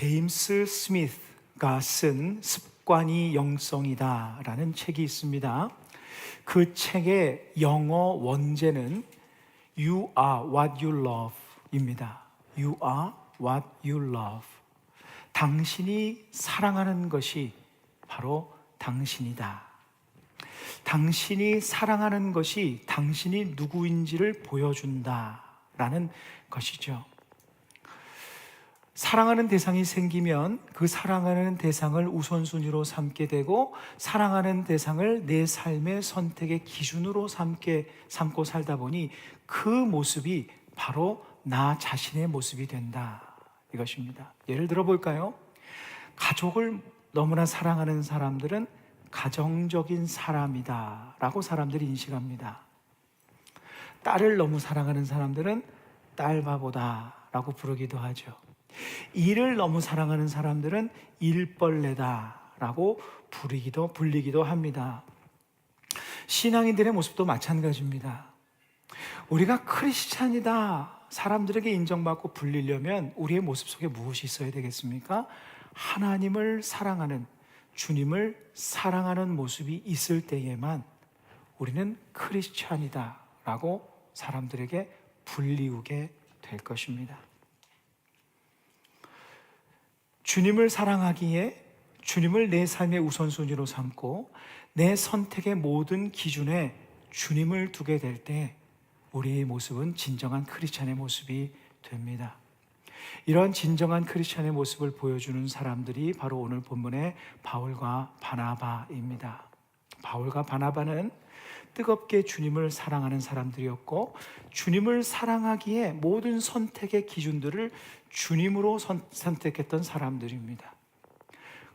제임스 스미스가 쓴 습관이 영성이다 라는 책이 있습니다. 그 책의 영어 원제는 You are what you love입니다. You are what you love. 당신이 사랑하는 것이 바로 당신이다. 당신이 사랑하는 것이 당신이 누구인지를 보여준다 라는 것이죠. 사랑하는 대상이 생기면 그 사랑하는 대상을 우선순위로 삼게 되고 사랑하는 대상을 내 삶의 선택의 기준으로 삼게 삼고 살다 보니 그 모습이 바로 나 자신의 모습이 된다 이것입니다. 예를 들어 볼까요? 가족을 너무나 사랑하는 사람들은 가정적인 사람이다라고 사람들이 인식합니다. 딸을 너무 사랑하는 사람들은 딸바보다라고 부르기도 하죠. 일을 너무 사랑하는 사람들은 일벌레다라고 부르기도 불리기도 합니다. 신앙인들의 모습도 마찬가지입니다. 우리가 크리스찬이다 사람들에게 인정받고 불리려면 우리의 모습 속에 무엇이 있어야 되겠습니까? 하나님을 사랑하는 주님을 사랑하는 모습이 있을 때에만 우리는 크리스찬이다라고 사람들에게 불리우게 될 것입니다. 주님을 사랑하기에 주님을 내 삶의 우선순위로 삼고 내 선택의 모든 기준에 주님을 두게 될 때 우리의 모습은 진정한 크리스찬의 모습이 됩니다. 이런 진정한 크리스찬의 모습을 보여주는 사람들이 바로 오늘 본문의 바울과 바나바입니다. 바울과 바나바는 뜨겁게 주님을 사랑하는 사람들이었고 주님을 사랑하기에 모든 선택의 기준들을 주님으로 선, 선택했던 사람들입니다.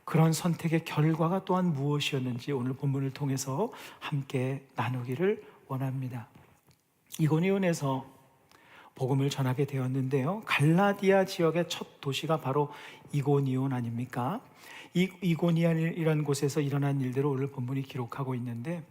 그런 선택의 결과가 또한 무엇이었는지 오늘 본문을 통해서 함께 나누기를 원합니다. 이고니온에서 복음을 전하게 되었는데요. 갈라디아 지역의 첫 도시가 바로 이고니온 아닙니까? 이, 이고니온이라는 곳에서 일어난 일들을 오늘 본문이 기록하고 있는데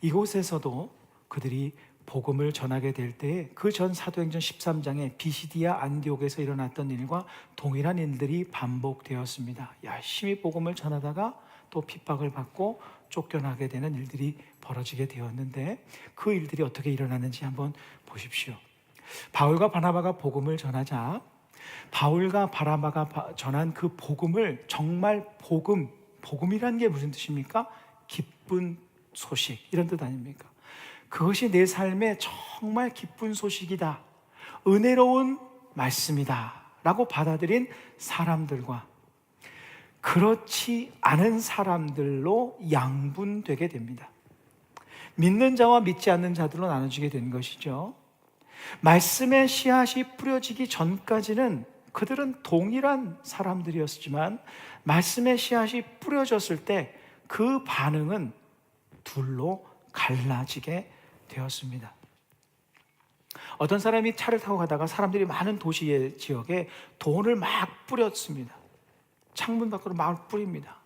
이곳에서도 그들이 복음을 전하게 될때그전 사도행전 13장에 비시디아 안디옥에서 일어났던 일과 동일한 일들이 반복되었습니다. 열심히 복음을 전하다가 또 핍박을 받고 쫓겨나게 되는 일들이 벌어지게 되었는데 그 일들이 어떻게 일어나는지 한번 보십시오. 바울과 바나바가 복음을 전하자 바울과 바나바가 전한 그 복음을 정말 복음, 복음이라는 게 무슨 뜻입니까? 기쁜 소식 이런 뜻 아닙니까? 그것이 내 삶에 정말 기쁜 소식이다. 은혜로운 말씀이다. 라고 받아들인 사람들과 그렇지 않은 사람들로 양분되게 됩니다. 믿는 자와 믿지 않는 자들로 나눠지게 된 것이죠. 말씀의 씨앗이 뿌려지기 전까지는 그들은 동일한 사람들이었지만 말씀의 씨앗이 뿌려졌을 때 그 반응은 둘로 갈라지게 되었습니다. 어떤 사람이 차를 타고 가다가 사람들이 많은 도시의 지역에 돈을 막 뿌렸습니다. 창문 밖으로 막 뿌립니다.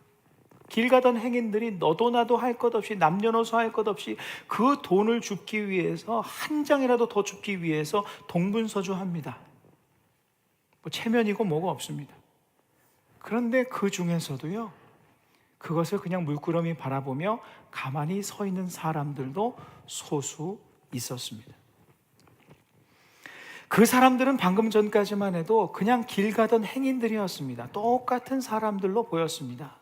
길 가던 행인들이 너도 나도 할 것 없이 남녀노소 할 것 없이 그 돈을 줍기 위해서 한 장이라도 더 줍기 위해서 동분서주합니다. 뭐 체면이고 뭐가 없습니다. 그런데 그 중에서도요, 그것을 그냥 물끄러미 바라보며 가만히 서 있는 사람들도 소수 있었습니다. 그 사람들은 방금 전까지만 해도 그냥 길 가던 행인들이었습니다. 똑같은 사람들로 보였습니다.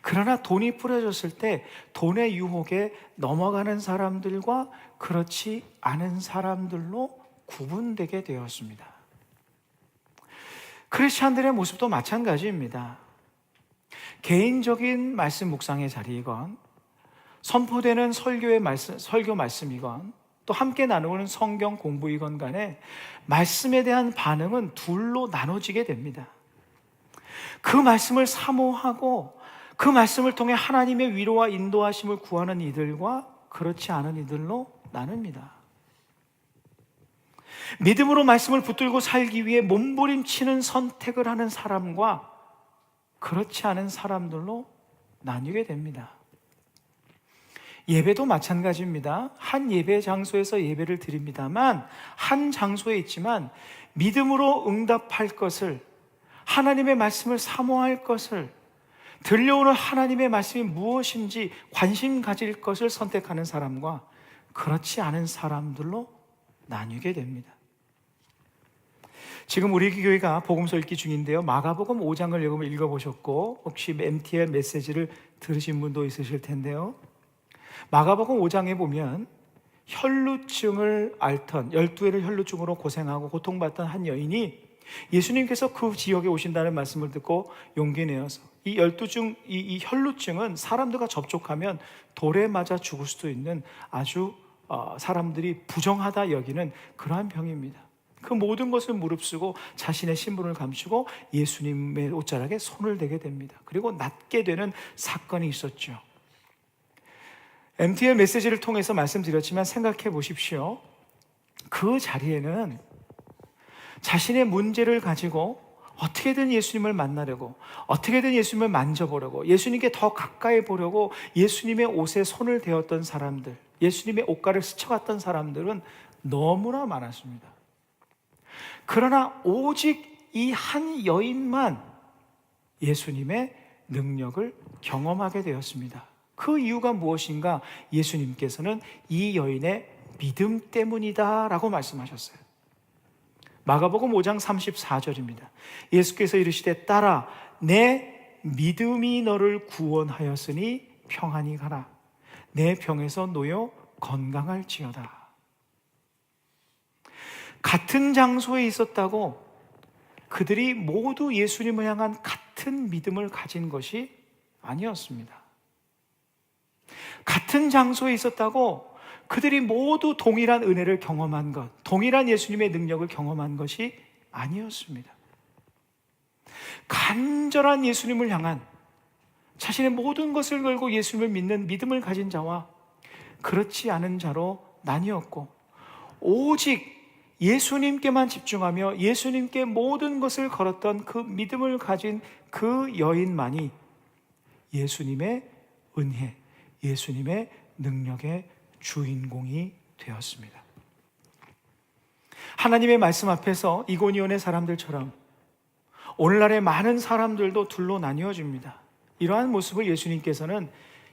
그러나 돈이 뿌려졌을 때 돈의 유혹에 넘어가는 사람들과 그렇지 않은 사람들로 구분되게 되었습니다. 크리스찬들의 모습도 마찬가지입니다. 개인적인 말씀 묵상의 자리이건 선포되는 설교의 말씀, 설교 말씀이건 또 함께 나누는 성경 공부이건 간에 말씀에 대한 반응은 둘로 나눠지게 됩니다. 그 말씀을 사모하고 그 말씀을 통해 하나님의 위로와 인도하심을 구하는 이들과 그렇지 않은 이들로 나눕니다. 믿음으로 말씀을 붙들고 살기 위해 몸부림치는 선택을 하는 사람과 그렇지 않은 사람들로 나뉘게 됩니다. 예배도 마찬가지입니다. 한 예배 장소에서 예배를 드립니다만, 한 장소에 있지만, 믿음으로 응답할 것을 하나님의 말씀을 사모할 것을 들려오는 하나님의 말씀이 무엇인지 관심 가질 것을 선택하는 사람과 그렇지 않은 사람들로 나뉘게 됩니다. 지금 우리 교회가 복음서 읽기 중인데요. 마가복음 5장을 여러분 읽어보셨고 혹시 MTL 메시지를 들으신 분도 있으실 텐데요. 마가복음 5장에 보면 혈루증을 앓던 12회를 혈루증으로 고생하고 고통받던 한 여인이 예수님께서 그 지역에 오신다는 말씀을 듣고 용기 내어서 이 열두증, 이, 이 혈루증은 사람들과 접촉하면 돌에 맞아 죽을 수도 있는 아주 어, 사람들이 부정하다 여기는 그러한 병입니다. 그 모든 것을 무릅쓰고 자신의 신분을 감추고 예수님의 옷자락에 손을 대게 됩니다. 그리고 낫게 되는 사건이 있었죠. MTL 메시지를 통해서 말씀드렸지만 생각해 보십시오. 그 자리에는 자신의 문제를 가지고 어떻게든 예수님을 만나려고, 어떻게든 예수님을 만져보려고, 예수님께 더 가까이 보려고 예수님의 옷에 손을 대었던 사람들, 예수님의 옷가를 스쳐갔던 사람들은 너무나 많았습니다. 그러나 오직 이 한 여인만 예수님의 능력을 경험하게 되었습니다. 그 이유가 무엇인가? 예수님께서는 이 여인의 믿음 때문이다 라고 말씀하셨어요. 마가복음 5장 34절입니다. 예수께서 이르시되 따라 내 믿음이 너를 구원하였으니 평안히 가라. 내 병에서 놓여 건강할지어다. 같은 장소에 있었다고 그들이 모두 예수님을 향한 같은 믿음을 가진 것이 아니었습니다. 같은 장소에 있었다고 그들이 모두 동일한 은혜를 경험한 것, 동일한 예수님의 능력을 경험한 것이 아니었습니다. 간절한 예수님을 향한 자신의 모든 것을 걸고 예수님을 믿는 믿음을 가진 자와 그렇지 않은 자로 나뉘었고, 오직 예수님께만 집중하며 예수님께 모든 것을 걸었던 그 믿음을 가진 그 여인만이 예수님의 은혜, 예수님의 능력의 주인공이 되었습니다. 하나님의 말씀 앞에서 이고니온의 사람들처럼 오늘날의 많은 사람들도 둘로 나뉘어집니다. 이러한 모습을 예수님께서는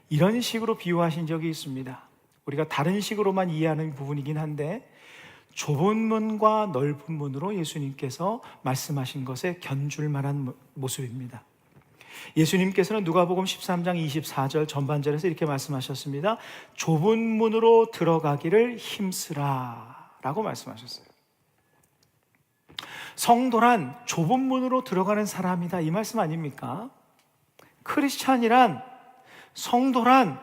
이런 식으로 비유하신 적이 있습니다. 우리가 다른 식으로만 이해하는 부분이긴 한데 좁은 문과 넓은 문으로 예수님께서 말씀하신 것에 견줄 만한 모습입니다. 예수님께서는 누가복음 13장 24절 전반절에서 이렇게 말씀하셨습니다. 좁은 문으로 들어가기를 힘쓰라라고 말씀하셨어요. 성도란 좁은 문으로 들어가는 사람이다 이 말씀 아닙니까? 크리스찬이란 성도란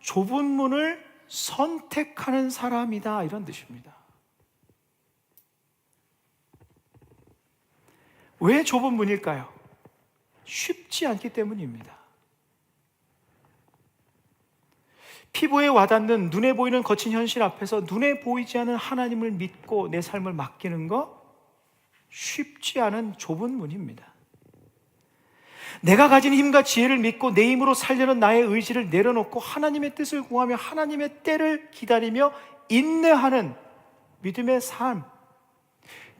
좁은 문을 선택하는 사람이다 이런 뜻입니다. 왜 좁은 문일까요? 쉽지 않기 때문입니다. 피부에 와닿는 눈에 보이는 거친 현실 앞에서 눈에 보이지 않는 하나님을 믿고 내 삶을 맡기는 거 쉽지 않은 좁은 문입니다. 내가 가진 힘과 지혜를 믿고 내 힘으로 살려는 나의 의지를 내려놓고 하나님의 뜻을 구하며 하나님의 때를 기다리며 인내하는 믿음의 삶.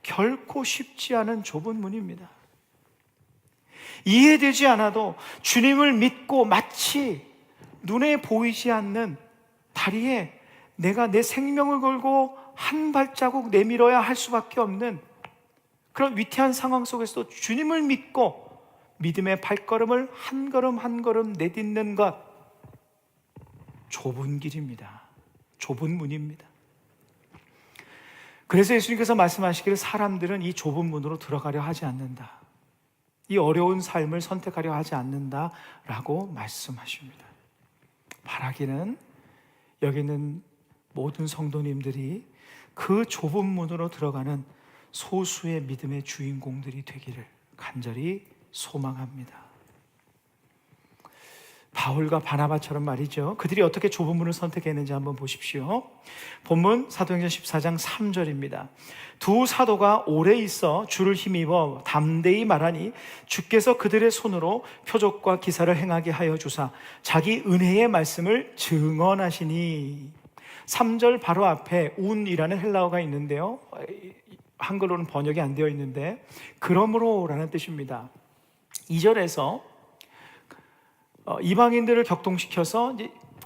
결코 쉽지 않은 좁은 문입니다. 이해되지 않아도 주님을 믿고 마치 눈에 보이지 않는 다리에 내가 내 생명을 걸고 한 발자국 내밀어야 할 수밖에 없는 그런 위태한 상황 속에서도 주님을 믿고 믿음의 발걸음을 한 걸음 한 걸음 내딛는 것 좁은 길입니다. 좁은 문입니다. 그래서 예수님께서 말씀하시기를 사람들은 이 좁은 문으로 들어가려 하지 않는다. 이 어려운 삶을 선택하려 하지 않는다라고 말씀하십니다. 바라기는 여기 있는 모든 성도님들이 그 좁은 문으로 들어가는 소수의 믿음의 주인공들이 되기를 간절히 소망합니다. 바울과 바나바처럼 말이죠. 그들이 어떻게 좁은 문을 선택했는지 한번 보십시오. 본문 사도행전 14장 3절입니다. 두 사도가 오래 있어 주를 힘입어 담대히 말하니 주께서 그들의 손으로 표적과 기사를 행하게 하여 주사 자기 은혜의 말씀을 증언하시니 3절 바로 앞에 운이라는 헬라어가 있는데요. 한글로는 번역이 안 되어 있는데 그러므로라는 뜻입니다. 2절에서 어, 이방인들을 격동시켜서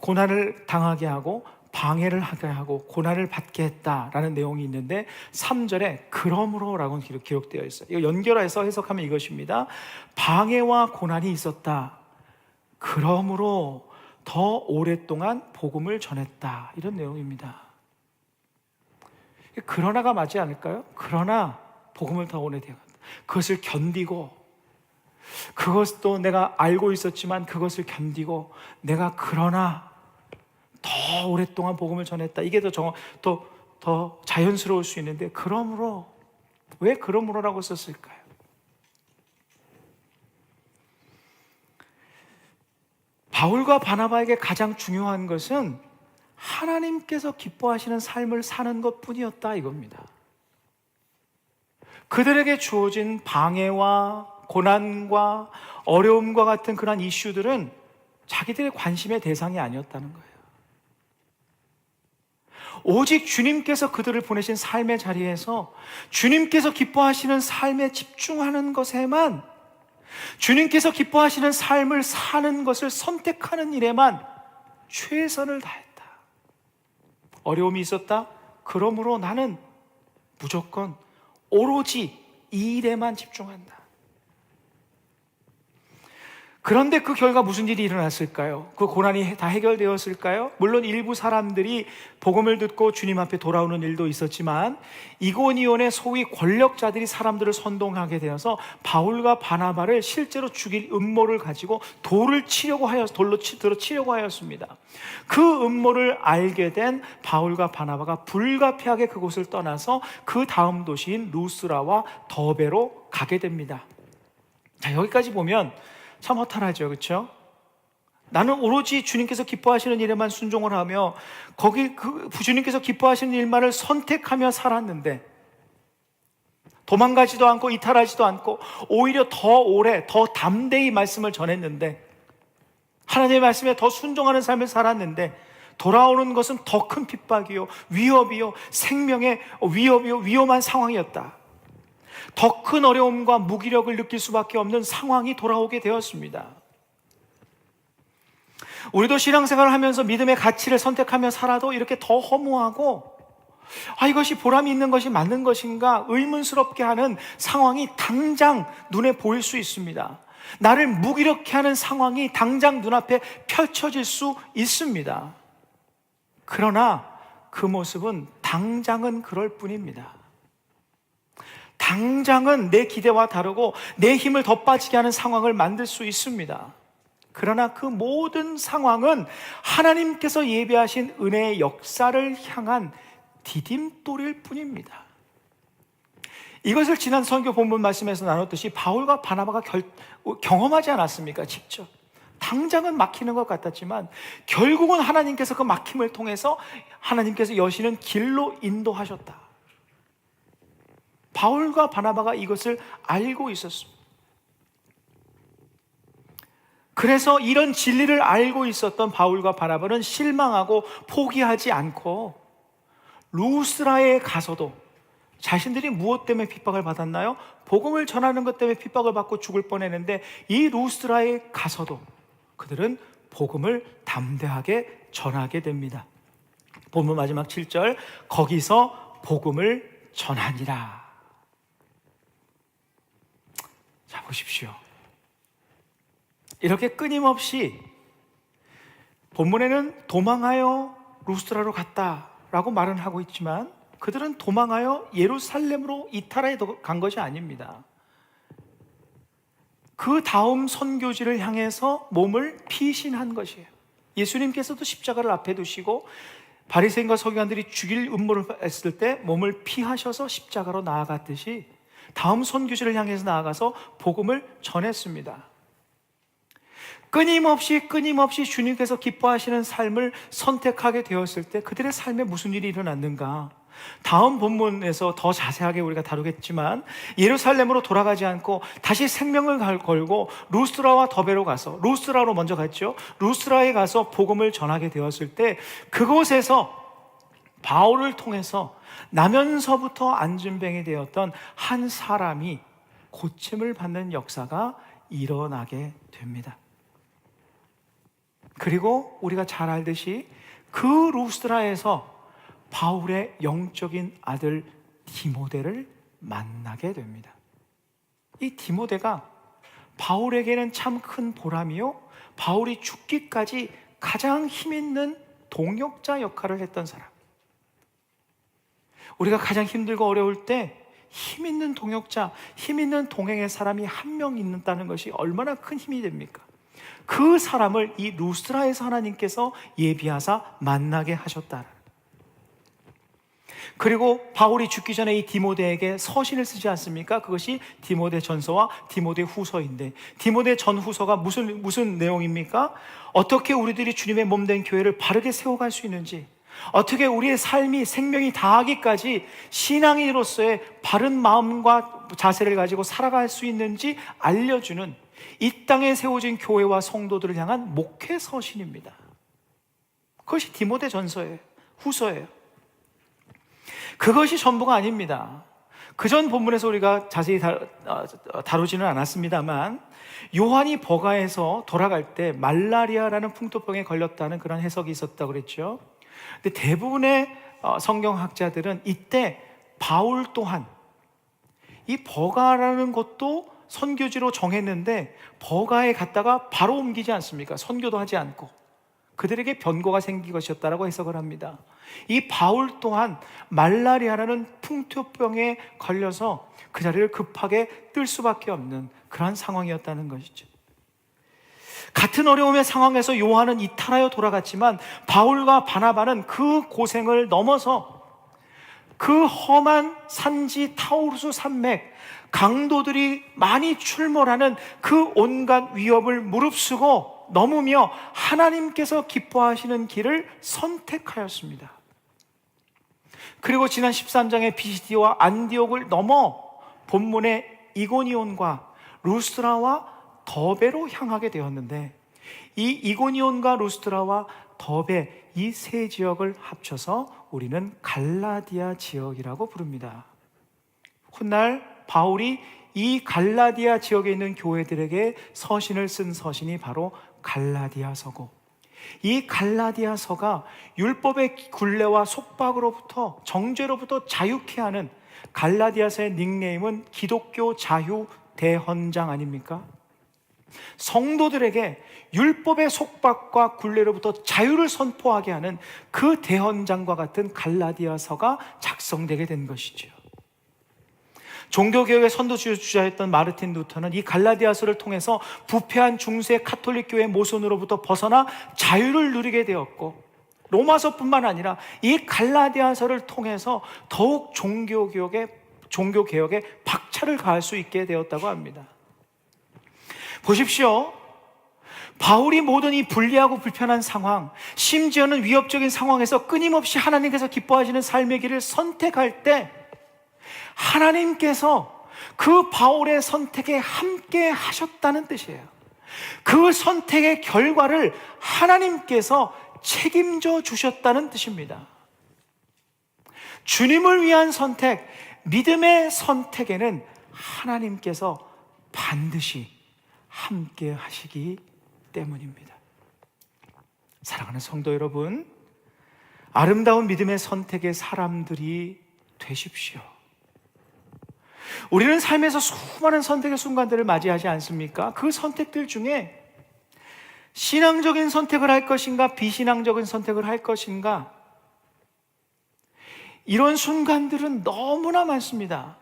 고난을 당하게 하고 방해를 하게 하고 고난을 받게 했다라는 내용이 있는데 3절에 그러므로라고 기록- 기록되어 있어요. 이거 연결해서 해석하면 이것입니다. 방해와 고난이 있었다. 그러므로 더 오랫동안 복음을 전했다. 이런 내용입니다. 그러나가 맞지 않을까요? 그러나 복음을 더 오래 되었다. 그것을 견디고 그것도 내가 알고 있었지만 그것을 견디고 내가 그러나 더 오랫동안 복음을 전했다. 이게 더 정, 더, 더 자연스러울 수 있는데 그러므로 왜 그러므로라고 썼을까요? 바울과 바나바에게 가장 중요한 것은 하나님께서 기뻐하시는 삶을 사는 것 뿐이었다 이겁니다. 그들에게 주어진 방해와 고난과 어려움과 같은 그런 이슈들은 자기들의 관심의 대상이 아니었다는 거예요. 오직 주님께서 그들을 보내신 삶의 자리에서 주님께서 기뻐하시는 삶에 집중하는 것에만 주님께서 기뻐하시는 삶을 사는 것을 선택하는 일에만 최선을 다했다. 어려움이 있었다? 그러므로 나는 무조건 오로지 이 일에만 집중한다. 그런데 그 결과 무슨 일이 일어났을까요? 그 고난이 다 해결되었을까요? 물론 일부 사람들이 복음을 듣고 주님 앞에 돌아오는 일도 있었지만 이고니온의 소위 권력자들이 사람들을 선동하게 되어서 바울과 바나바를 실제로 죽일 음모를 가지고 돌을 치려고 하여 돌로 치, 들어 치려고 하였습니다. 그 음모를 알게 된 바울과 바나바가 불가피하게 그곳을 떠나서 그 다음 도시인 루스라와 더베로 가게 됩니다. 자, 여기까지 보면 참 허탈하죠. 그렇죠? 나는 오로지 주님께서 기뻐하시는 일에만 순종을 하며 거기 그 주님께서 기뻐하시는 일만을 선택하며 살았는데 도망가지도 않고 이탈하지도 않고 오히려 더 오래 더 담대히 말씀을 전했는데 하나님의 말씀에 더 순종하는 삶을 살았는데 돌아오는 것은 더 큰 핍박이요 위협이요 생명의 위협이요 위험한 상황이었다. 더 큰 어려움과 무기력을 느낄 수밖에 없는 상황이 돌아오게 되었습니다. 우리도 신앙생활을 하면서 믿음의 가치를 선택하며 살아도 이렇게 더 허무하고 아, 이것이 보람이 있는 것이 맞는 것인가 의문스럽게 하는 상황이 당장 눈에 보일 수 있습니다. 나를 무기력해 하는 상황이 당장 눈앞에 펼쳐질 수 있습니다. 그러나 그 모습은 당장은 그럴 뿐입니다. 당장은 내 기대와 다르고 내 힘을 더 빠지게 하는 상황을 만들 수 있습니다. 그러나 그 모든 상황은 하나님께서 예배하신 은혜의 역사를 향한 디딤돌일 뿐입니다. 이것을 지난 선교 본문 말씀에서 나눴듯이 바울과 바나바가 결, 경험하지 않았습니까? 직접. 당장은 막히는 것 같았지만 결국은 하나님께서 그 막힘을 통해서 하나님께서 여시는 길로 인도하셨다. 바울과 바나바가 이것을 알고 있었습니다. 그래서 이런 진리를 알고 있었던 바울과 바나바는 실망하고 포기하지 않고 루스라에 가서도 자신들이 무엇 때문에 핍박을 받았나요? 복음을 전하는 것 때문에 핍박을 받고 죽을 뻔했는데 이 루스라에 가서도 그들은 복음을 담대하게 전하게 됩니다. 본문 마지막 7절 거기서 복음을 전하니라. 자 보십시오. 이렇게 끊임없이 본문에는 도망하여 루스트라로 갔다라고 말은 하고 있지만 그들은 도망하여 예루살렘으로 이탈해 간 것이 아닙니다. 그 다음 선교지를 향해서 몸을 피신한 것이에요. 예수님께서도 십자가를 앞에 두시고 바리새인과 서기관들이 죽일 음모를 했을 때 몸을 피하셔서 십자가로 나아갔듯이 다음 선교지를 향해서 나아가서 복음을 전했습니다. 끊임없이 끊임없이 주님께서 기뻐하시는 삶을 선택하게 되었을 때 그들의 삶에 무슨 일이 일어났는가? 다음 본문에서 더 자세하게 우리가 다루겠지만 예루살렘으로 돌아가지 않고 다시 생명을 걸고 루스라와 더베로 가서 루스라로 먼저 갔죠. 루스라에 가서 복음을 전하게 되었을 때 그곳에서 바울을 통해서 나면서부터 안진뱅이 되었던 한 사람이 고침을 받는 역사가 일어나게 됩니다. 그리고 우리가 잘 알듯이 그 루스드라에서 바울의 영적인 아들 디모데를 만나게 됩니다. 이 디모데가 바울에게는 참 큰 보람이요. 바울이 죽기까지 가장 힘 있는 동역자 역할을 했던 사람. 우리가 가장 힘들고 어려울 때 힘 있는 동역자, 힘 있는 동행의 사람이 한 명 있다는 것이 얼마나 큰 힘이 됩니까? 그 사람을 이 루스트라에서 하나님께서 예비하사 만나게 하셨다. 그리고 바울이 죽기 전에 이 디모데에게 서신을 쓰지 않습니까? 그것이 디모데 전서와 디모데 후서인데 디모데 전 후서가 무슨 무슨 내용입니까? 어떻게 우리들이 주님의 몸 된 교회를 바르게 세워갈 수 있는지 어떻게 우리의 삶이 생명이 다하기까지 신앙인으로서의 바른 마음과 자세를 가지고 살아갈 수 있는지 알려주는 이 땅에 세워진 교회와 성도들을 향한 목회 서신입니다. 그것이 디모데 전서예요. 후서예요. 그것이 전부가 아닙니다. 그 전 본문에서 우리가 자세히 어, 다루지는 않았습니다만 요한이 버가에서 돌아갈 때 말라리아라는 풍토병에 걸렸다는 그런 해석이 있었다고 그랬죠. 근데 대부분의 어, 성경학자들은 이때 바울 또한 이 버가라는 것도 선교지로 정했는데 버가에 갔다가 바로 옮기지 않습니까? 선교도 하지 않고 그들에게 변고가 생긴 것이었다라고 해석을 합니다. 이 바울 또한 말라리아라는 풍토병에 걸려서 그 자리를 급하게 뜰 수밖에 없는 그러한 상황이었다는 것이죠. 같은 어려움의 상황에서 요한은 이탈하여 돌아갔지만 바울과 바나바는 그 고생을 넘어서 그 험한 산지 타우르스 산맥 강도들이 많이 출몰하는 그 온갖 위협을 무릅쓰고 넘으며 하나님께서 기뻐하시는 길을 선택하였습니다. 그리고 지난 13장의 비시디와 안디옥을 넘어 본문의 이고니온과 루스라와 더베로 향하게 되었는데 이 이고니온과 루스트라와 더베 이 세 지역을 합쳐서 우리는 갈라디아 지역이라고 부릅니다. 훗날 바울이 이 갈라디아 지역에 있는 교회들에게 서신을 쓴 서신이 바로 갈라디아서고 이 갈라디아서가 율법의 굴레와 속박으로부터 정죄로부터 자유케 하는 갈라디아서의 닉네임은 기독교 자유 대헌장 아닙니까? 성도들에게 율법의 속박과 굴레로부터 자유를 선포하게 하는 그 대헌장과 같은 갈라디아서가 작성되게 된 것이죠. 종교개혁의 선두주자였던 마르틴 루터는 이 갈라디아서를 통해서 부패한 중세 카톨릭 교회 모선으로부터 벗어나 자유를 누리게 되었고 로마서뿐만 아니라 이 갈라디아서를 통해서 더욱 종교개혁에 종교개혁에 박차를 가할 수 있게 되었다고 합니다. 보십시오. 바울이 모든 이 불리하고 불편한 상황, 심지어는 위협적인 상황에서 끊임없이 하나님께서 기뻐하시는 삶의 길을 선택할 때 하나님께서 그 바울의 선택에 함께 하셨다는 뜻이에요. 그 선택의 결과를 하나님께서 책임져 주셨다는 뜻입니다. 주님을 위한 선택, 믿음의 선택에는 하나님께서 반드시 함께 하시기 때문입니다. 사랑하는 성도 여러분, 아름다운 믿음의 선택의 사람들이 되십시오. 우리는 삶에서 수많은 선택의 순간들을 맞이하지 않습니까? 그 선택들 중에 신앙적인 선택을 할 것인가, 비신앙적인 선택을 할 것인가, 이런 순간들은 너무나 많습니다.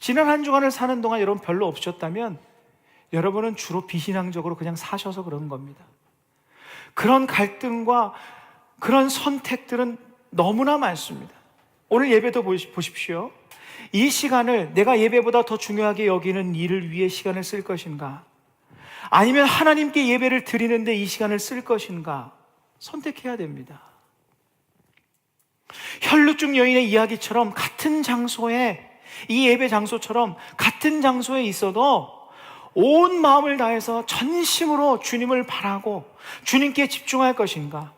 지난 한 주간을 사는 동안 여러분 별로 없으셨다면 여러분은 주로 비신앙적으로 그냥 사셔서 그런 겁니다. 그런 갈등과 그런 선택들은 너무나 많습니다. 오늘 예배도 보십시오. 이 시간을 내가 예배보다 더 중요하게 여기는 일을 위해 시간을 쓸 것인가? 아니면 하나님께 예배를 드리는데 이 시간을 쓸 것인가? 선택해야 됩니다. 혈루증 여인의 이야기처럼 같은 장소에 이 예배 장소처럼 같은 장소에 있어도 온 마음을 다해서 전심으로 주님을 바라고 주님께 집중할 것인가?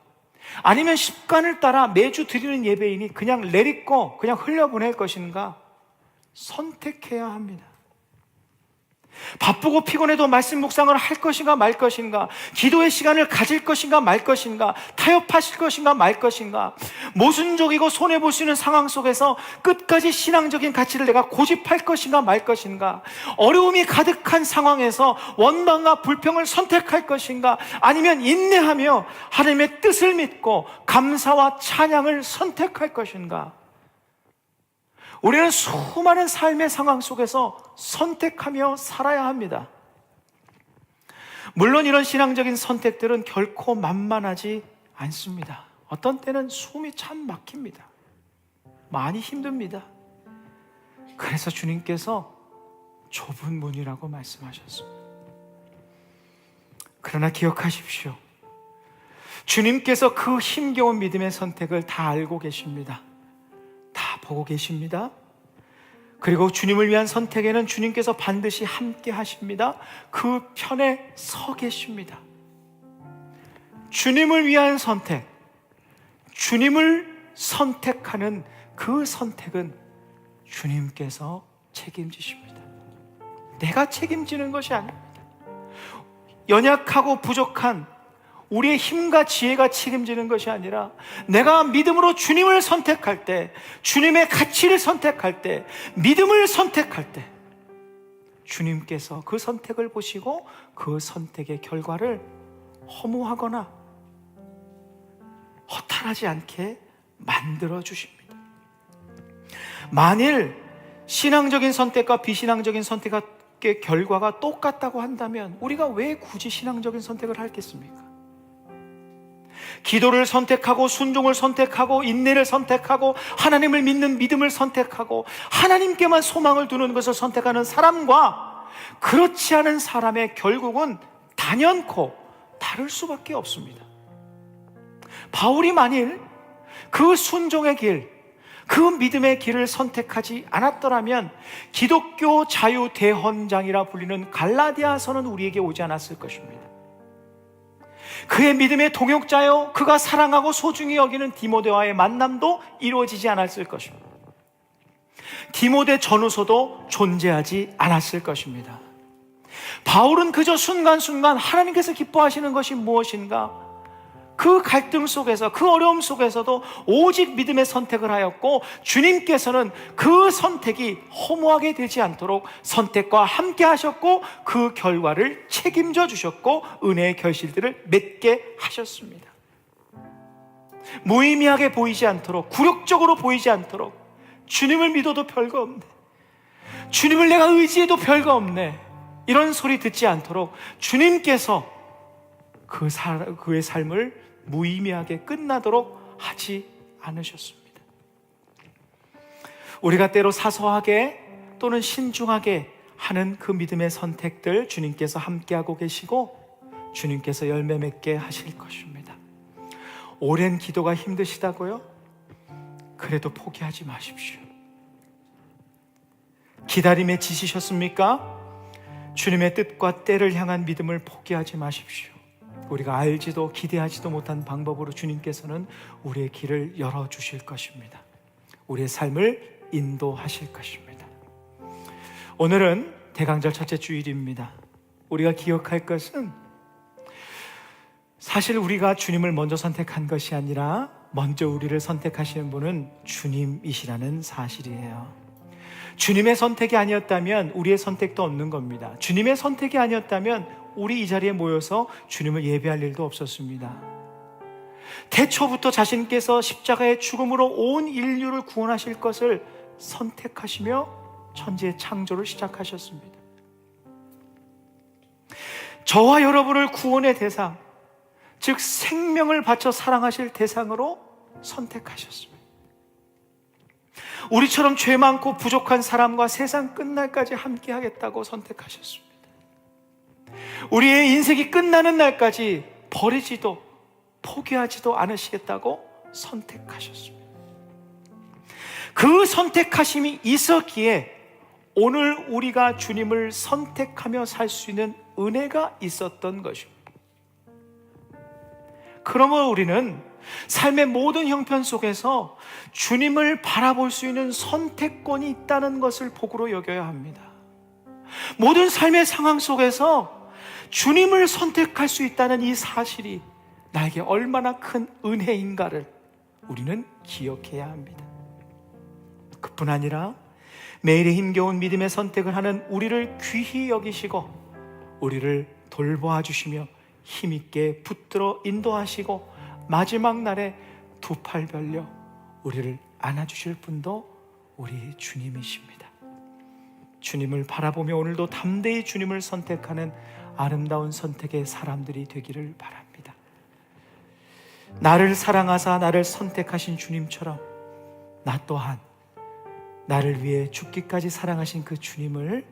아니면 습관을 따라 매주 드리는 예배이니 그냥 내딛고 그냥 흘려보낼 것인가? 선택해야 합니다. 바쁘고 피곤해도 말씀 묵상을 할 것인가 말 것인가 기도의 시간을 가질 것인가 말 것인가 타협하실 것인가 말 것인가 모순적이고 손해볼 수 있는 상황 속에서 끝까지 신앙적인 가치를 내가 고집할 것인가 말 것인가 어려움이 가득한 상황에서 원망과 불평을 선택할 것인가 아니면 인내하며 하나님의 뜻을 믿고 감사와 찬양을 선택할 것인가 우리는 수많은 삶의 상황 속에서 선택하며 살아야 합니다. 물론 이런 신앙적인 선택들은 결코 만만하지 않습니다. 어떤 때는 숨이 참 막힙니다. 많이 힘듭니다. 그래서 주님께서 좁은 문이라고 말씀하셨습니다. 그러나 기억하십시오. 주님께서 그 힘겨운 믿음의 선택을 다 알고 계십니다. 다 보고 계십니다. 그리고 주님을 위한 선택에는 주님께서 반드시 함께 하십니다. 그 편에 서 계십니다. 주님을 위한 선택, 주님을 선택하는 그 선택은 주님께서 책임지십니다. 내가 책임지는 것이 아닙니다. 연약하고 부족한 우리의 힘과 지혜가 책임지는 것이 아니라 내가 믿음으로 주님을 선택할 때, 주님의 가치를 선택할 때, 믿음을 선택할 때, 주님께서 그 선택을 보시고 그 선택의 결과를 허무하거나 허탈하지 않게 만들어 주십니다. 만일 신앙적인 선택과 비신앙적인 선택의 결과가 똑같다고 한다면 우리가 왜 굳이 신앙적인 선택을 하겠습니까? 기도를 선택하고 순종을 선택하고 인내를 선택하고 하나님을 믿는 믿음을 선택하고 하나님께만 소망을 두는 것을 선택하는 사람과 그렇지 않은 사람의 결국은 단연코 다를 수밖에 없습니다. 바울이 만일 그 순종의 길, 그 믿음의 길을 선택하지 않았더라면 기독교 자유 대헌장이라 불리는 갈라디아서는 우리에게 오지 않았을 것입니다. 그의 믿음의 동역자요, 그가 사랑하고 소중히 여기는 디모데와의 만남도 이루어지지 않았을 것입니다. 디모데 전후서도 존재하지 않았을 것입니다. 바울은 그저 순간순간 하나님께서 기뻐하시는 것이 무엇인가? 그 갈등 속에서, 그 어려움 속에서도 오직 믿음의 선택을 하였고, 주님께서는 그 선택이 허무하게 되지 않도록 선택과 함께 하셨고, 그 결과를 책임져 주셨고, 은혜의 결실들을 맺게 하셨습니다. 무의미하게 보이지 않도록, 굴욕적으로 보이지 않도록, 주님을 믿어도 별거 없네. 주님을 내가 의지해도 별거 없네. 이런 소리 듣지 않도록 주님께서 그 사, 그의 삶을 무의미하게 끝나도록 하지 않으셨습니다. 우리가 때로 사소하게 또는 신중하게 하는 그 믿음의 선택들 주님께서 함께하고 계시고 주님께서 열매 맺게 하실 것입니다. 오랜 기도가 힘드시다고요? 그래도 포기하지 마십시오. 기다림에 지치셨습니까? 주님의 뜻과 때를 향한 믿음을 포기하지 마십시오. 우리가 알지도 기대하지도 못한 방법으로 주님께서는 우리의 길을 열어 주실 것입니다. 우리의 삶을 인도하실 것입니다. 오늘은 대강절 첫째 주일입니다. 우리가 기억할 것은 사실 우리가 주님을 먼저 선택한 것이 아니라 먼저 우리를 선택하시는 분은 주님이시라는 사실이에요. 주님의 선택이 아니었다면 우리의 선택도 없는 겁니다. 주님의 선택이 아니었다면 우리 이 자리에 모여서 주님을 예배할 일도 없었습니다. 태초부터 자신께서 십자가의 죽음으로 온 인류를 구원하실 것을 선택하시며 천지의 창조를 시작하셨습니다. 저와 여러분을 구원의 대상, 즉 생명을 바쳐 사랑하실 대상으로 선택하셨습니다. 우리처럼 죄 많고 부족한 사람과 세상 끝날까지 함께 하겠다고 선택하셨습니다. 우리의 인생이 끝나는 날까지 버리지도 포기하지도 않으시겠다고 선택하셨습니다. 그 선택하심이 있었기에 오늘 우리가 주님을 선택하며 살 수 있는 은혜가 있었던 것입니다. 그러면 우리는 삶의 모든 형편 속에서 주님을 바라볼 수 있는 선택권이 있다는 것을 복으로 여겨야 합니다. 모든 삶의 상황 속에서 주님을 선택할 수 있다는 이 사실이 나에게 얼마나 큰 은혜인가를 우리는 기억해야 합니다. 그뿐 아니라 매일의 힘겨운 믿음의 선택을 하는 우리를 귀히 여기시고 우리를 돌보아 주시며 힘있게 붙들어 인도하시고 마지막 날에 두 팔 벌려 우리를 안아주실 분도 우리 주님이십니다. 주님을 바라보며 오늘도 담대히 주님을 선택하는 아름다운 선택의 사람들이 되기를 바랍니다. 나를 사랑하사 나를 선택하신 주님처럼 나 또한 나를 위해 죽기까지 사랑하신 그 주님을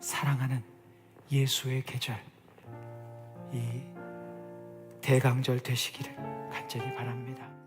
사랑하는 예수의 계절 이 대강절 되시기를 간절히 바랍니다.